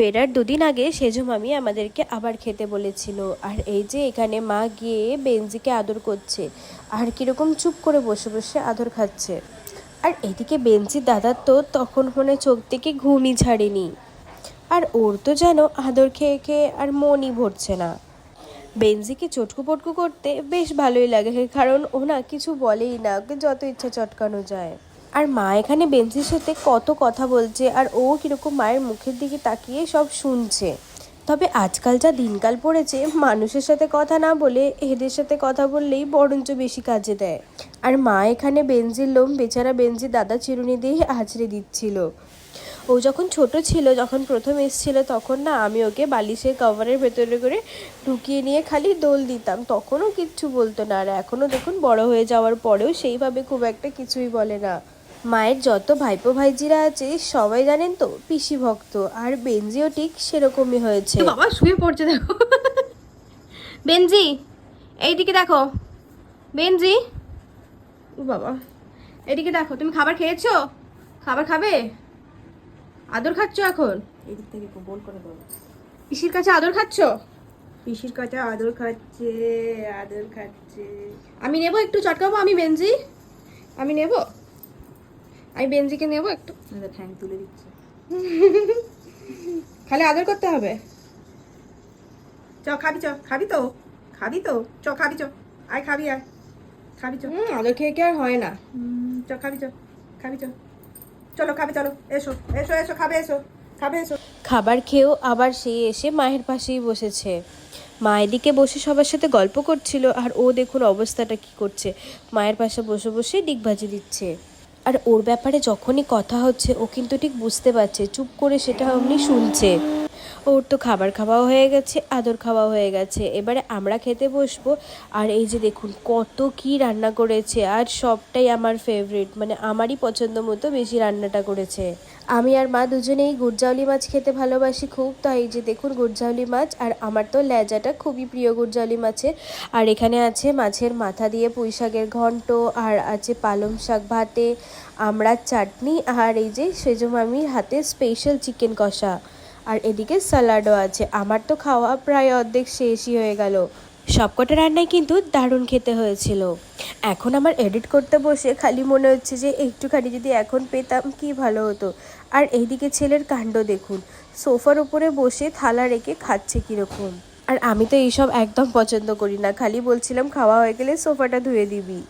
ফেরার দুদিন আগে সেজো মামি আমাদেরকে আবার খেতে বলেছিল, আর এই যে এখানে মা গিয়ে বেঞ্জিকে আদর করছে, আর কীরকম চুপ করে বসে বসে আদর খাচ্ছে। আর এদিকে বেঞ্জির দাদার তো তখন মনে চোখ থেকে ঘুমই ছাড়েনি। আর ওর তো যেন আদর খেয়ে খেয়ে আর মনই ভরছে না। বেঞ্জিকে চটকু পটকু করতে বেশ ভালোই লাগে, কারণ ও না কিছু বলেই না, ওকে যত ইচ্ছা চটকানো যায়। আর মা এখানে বেঞ্জির সাথে কত কথা বলছে, আর ও কীরকম মায়ের মুখের দিকে তাকিয়ে সব শুনছে। তবে আজকাল যা দিনকাল পড়েছে, মানুষের সাথে কথা না বলে এদের সাথে কথা বললেই বরঞ্চ বেশি কাজে দেয়। আর মা এখানে বেঞ্জির লোম, বেচারা বেঞ্জির দাদা চিরুনি দিয়ে আছড়ে দিচ্ছিল। ও যখন ছোট ছিল, যখন প্রথম এসেছিল, তখন না আমি ওকে বালিশের কভারের ভেতরে করে ঢুকিয়ে নিয়ে খালি দোল দিতাম। তখনও কিচ্ছু বলতো না। আর এখনও দেখুন, বড় হয়ে যাওয়ার পরেও সেইভাবে খুব একটা কিছুই বলে না। মায়ের যত ভাইপো ভাইজিরা আছে সবাই জানেন তো পিসি ভক্ত। আর বেঞ্জিও ঠিক সেরকমই হয়েছে। বাবা শুয়ে পড়ছে দেখো। বেনজি এইদিকে দেখো। বেনজি। ও বাবা এদিকে দেখো তুমি খাবার খেয়েছো? খাবার খাবে? আদর খাচ্ছো এখন? এদিক থেকে বল করে দাও। পিসির কাছে আদর খাচ্ছো? পিসির কাছে আদর খাচ্ছে আদর খাচ্ছে। আমি নেব একটু চটকাবো আমি বেনজি? আমি নেব? আমি বেনজিকে নেব একটু। ঠ্যাং তুলে দিচ্ছে। খালি আদর করতে হবে? চ খাবি চ খাবি তো খাবি তো। চ খাবি চ আয় খাবি আয় খাবি চ। হুম আদর খেয়ে কি আর হয় না? চ খাবি চ খাবি চ। চলো খাবি চলো এসো এসো এসো খাবে এসো খাবে এসো। খাবার খেয়েও আবার সে এসে মায়ের পাশেই বসেছে। মা এদিকে বসে সবার সাথে গল্প করছিল আর ও দেখুন অবস্থাটা কি করছে। মায়ের পাশে বসে বসে ডিগবাজি দিচ্ছে। আর ওর ব্যাপারে যখনই কথা হচ্ছে, ও কিন্তু ঠিক বুঝতে পারছে। চুপ করে সেটা অমনি শুনছে। ওর তো খাবার খাওয়াও হয়ে গেছে, আদর খাওয়া হয়ে গেছে। এবারে আমরা খেতে বসবো। আর এই যে দেখুন, কত কি রান্না করেছে, আর সবটাই আমার ফেভারিট মানে আমারই পছন্দ মতো বেশি রান্নাটা করেছে। আমি আর মা দুজনেই গুড়জাউলি মাছ খেতে ভালোবাসি খুব, তাই এই যে দেখুন গুড়জাউলি মাছ, আর আমার তো লেজাটা খুবই প্রিয় গুড়জাউলি মাছের। আর এখানে আছে মাছের মাথা দিয়ে পুঁই শাকের ঘন্ট, আর আছে পালং শাক ভাতে, আমড়ার চাটনি, আর এই যে সেজো মামির হাতে স্পেশাল চিকেন কষা। আর এদিকে স্যালাডও আছে। আমার তো খাওয়া প্রায় অর্ধেক শেষই হয়ে গেল। সবকটা রান্নাই কিন্তু দারুণ খেতে হয়েছিল। এখন আমার এডিট করতে বসে খালি মনে হচ্ছে যে একটুখানি যদি এখন পেতাম কি ভালো হতো। আর এইদিকে ছেলের কাণ্ড দেখুন। সোফার উপরে বসে থালা রেখে খাচ্ছে কীরকম। আর আমি তো এইসব একদম পছন্দ করি না। খালি বলছিলাম খাওয়া হয়ে গেলে সোফাটা ধুয়ে দিবি।